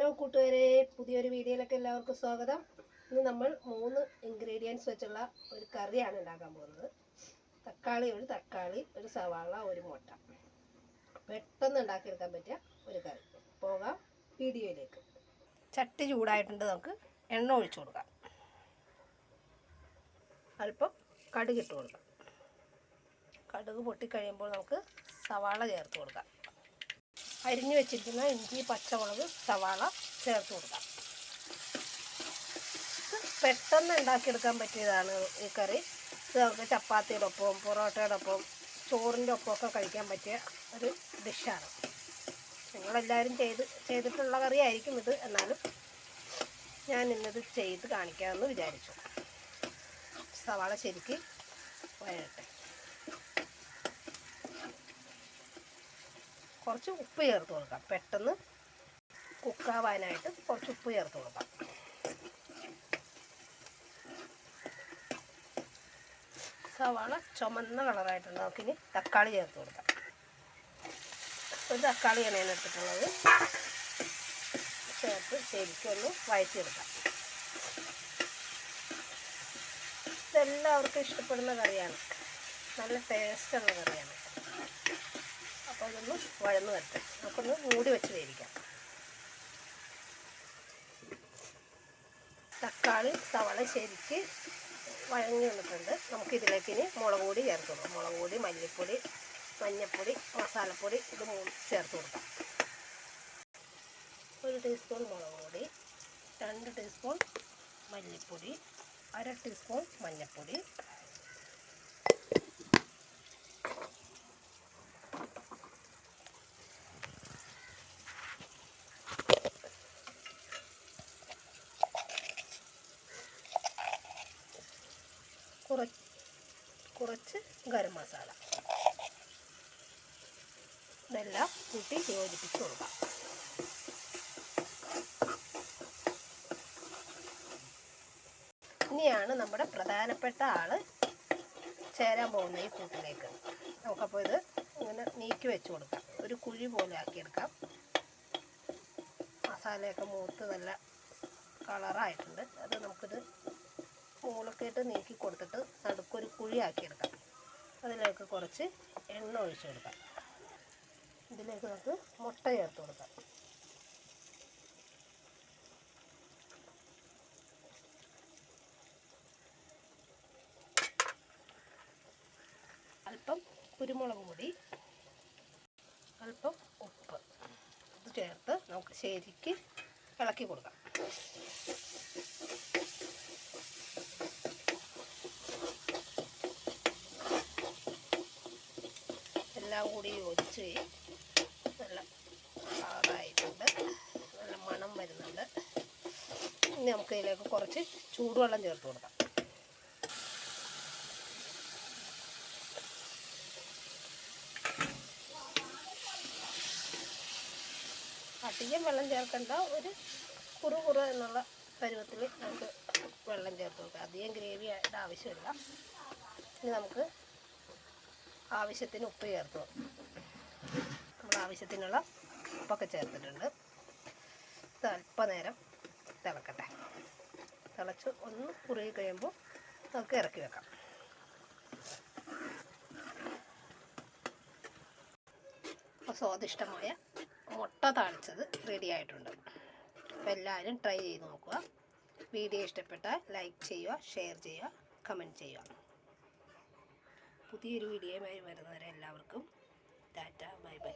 Hello കൂട്ടുകാരെ പുതിയൊരു വീഡിയോയിലേക്ക് എല്ലാവർക്കും സ്വാഗതം. ഇന്ന് നമ്മൾ മൂന്ന് ഇൻഗ്രീഡിയൻസ് വെച്ചുള്ള ഒരു കറിയാണ് ഉണ്ടാക്കാൻ പോകുന്നത്. തക്കാളി ഒരു തക്കാളി ഒരു സവാള ഒരു മുട്ട. പെട്ടെന്ന് ഉണ്ടാക്കിയെടുക്കാൻ പറ്റിയ ഒരു കറി. പോകാം വീഡിയോയിലേക്ക്. ചട്ടി ചൂടായിട്ടുണ്ട് നമുക്ക് എണ്ണ ഒഴിച്ചു കൊടുക്കാം. അല്പം കടുക് ഇട്ട് കൊടുക്കാം. കടുക് പൊട്ടിക്കഴിയുമ്പോൾ നമുക്ക് സവാള ചേർത്ത് കൊടുക്കാം. അരിഞ്ഞു വെച്ചിരിക്കുന്ന ഇഞ്ചി പച്ചമുളക് സവാള ചേർത്ത് കൊടുക്കാം. പെട്ടെന്ന് ഉണ്ടാക്കിയെടുക്കാൻ പറ്റിയതാണ് ഈ കറി. ഇത് നമുക്ക് ചപ്പാത്തിയുടെ പൊറോട്ടയോടൊപ്പം പൊറോട്ടയുടെ ഒപ്പം ചോറിന്റെ ഒപ്പമൊക്കെ കഴിക്കാൻ പറ്റിയ ഒരു ഡിഷാണ്. നിങ്ങളെല്ലാവരും ചെയ്ത് ചെയ്തിട്ടുള്ള കറിയായിരിക്കും ഇത്. എന്നാലും ഞാൻ ഇന്നത് ചെയ്ത് കാണിക്കാമെന്ന് വിചാരിച്ചു. സവാള ശരിക്ക് വഴട്ടെ കുറച്ച് ഉപ്പ് ചേർത്ത് കൊടുക്കാം. പെട്ടെന്ന് കുക്കാവാനായിട്ട് കുറച്ച് ഉപ്പ് ചേർത്ത് കൊടുക്കാം. സവാള ചുമന്ന കളറായിട്ടുണ്ട്. നമുക്കിനി തക്കാളി ചേർത്ത് കൊടുക്കാം. ഒരു തക്കാളിയാണ് ഞാൻ എടുത്തിട്ടുള്ളത്. ചേർത്ത് ശരിക്കൊന്ന് വഴറ്റിയെടുക്കാം. ഇതെല്ലാവർക്കും ഇഷ്ടപ്പെടുന്ന കറിയാണ്. നല്ല ടേസ്റ്റുള്ള കറിയാണ്. അപ്പോൾ അതൊന്ന് വഴന്ന് വരട്ടെ. നമുക്കൊന്ന് മൂടി വെച്ച് വേവിക്കാം. തക്കാളി സവള ശരിക്ക് വഴങ്ങി വന്നിട്ടുണ്ട്. നമുക്ക് ഇതിലേക്ക് ഇനി മുളക് പൊടി ചേർത്ത് കൊടുക്കാം. മുളക് പൊടി മല്ലിപ്പൊടി മഞ്ഞൾപ്പൊടി മസാലപ്പൊടി ഇത് ചേർത്ത് കൊടുക്കാം. ഒരു ടീസ്പൂൺ മുളക് പൊടി രണ്ട് ടീസ്പൂൺ മല്ലിപ്പൊടി അര ടീസ്പൂൺ മഞ്ഞൾപ്പൊടി കുറച്ച് കുറച്ച് ഗരം മസാല. ഇതെല്ലാം കൂട്ടി യോജിപ്പിച്ച് കൊടുക്കാം. ഇനിയാണ് നമ്മുടെ പ്രധാനപ്പെട്ട ആൾ ചേരാൻ പോകുന്ന ഈ കൂട്ടിലേക്ക്. നമുക്കപ്പോൾ ഇത് ഇങ്ങനെ നീക്കി വെച്ച് കൊടുക്കാം. ഒരു കുഴി പോലെ ആക്കിയെടുക്കാം മസാലയൊക്കെ മൂത്ത് നല്ല കളറായിട്ടുണ്ട്. അത് നമുക്കിത് മൂളക്കേട്ട് നീക്കി കൊടുത്തിട്ട് കുഴിയാക്കിയെടുക്കാം അതിലേക്ക് കുറച്ച് എണ്ണ ഒഴിച്ചു കൊടുക്കാം. ഇതിലേക്ക് നമുക്ക് മുട്ട ചേർത്ത് കൊടുക്കാം. അല്പം കുരുമുളക് പൊടി അല്പം ഉപ്പ്. ഇത് ചേർത്ത് നമുക്ക് ശരിക്ക് ഇളക്കി കൊടുക്കാം. എല്ലാം കൂടി യോജിച്ച് നല്ല ആറായിട്ടുണ്ട് നല്ല മണം വരുന്നുണ്ട്. ഇനി നമുക്ക് ഇതിലേക്ക് കുറച്ച് ചൂടുവെള്ളം ചേർത്ത് കൊടുക്കാം. അധികം വെള്ളം ചേർക്കേണ്ട. ഒരു കുറു കുറു എന്നുള്ള പരുവത്തിൽ നമുക്ക് വെള്ളം ചേർത്ത് കൊടുക്കാം. അധികം ഗ്രേവി ആയിട്ട് ആവശ്യമില്ല. ഇനി നമുക്ക് ആവശ്യത്തിന് ഉപ്പ് ചേർത്തു നമ്മൾ ആവശ്യത്തിനുള്ള ഉപ്പൊക്കെ ചേർത്തിട്ടുണ്ട്. ഇത് അല്പനേരം തിളക്കട്ടെ. തിളച്ച് ഒന്ന് കുറുകി കഴിയുമ്പോൾ നമുക്ക് ഇറക്കി വെക്കാം. അപ്പോൾ സ്വാദിഷ്ടമായ മുട്ട താളിച്ചത് റെഡി ആയിട്ടുണ്ട്. അപ്പോൾ എല്ലാവരും ട്രൈ ചെയ്ത് നോക്കുക. വീഡിയോ ഇഷ്ടപ്പെട്ടാൽ ലൈക്ക് ചെയ്യുക ഷെയർ ചെയ്യുക കമന്റ് ചെയ്യുക. പുതിയൊരു വീഡിയോയുമായി വരുന്നവരെ എല്ലാവർക്കും ടാറ്റ ബൈ ബൈ.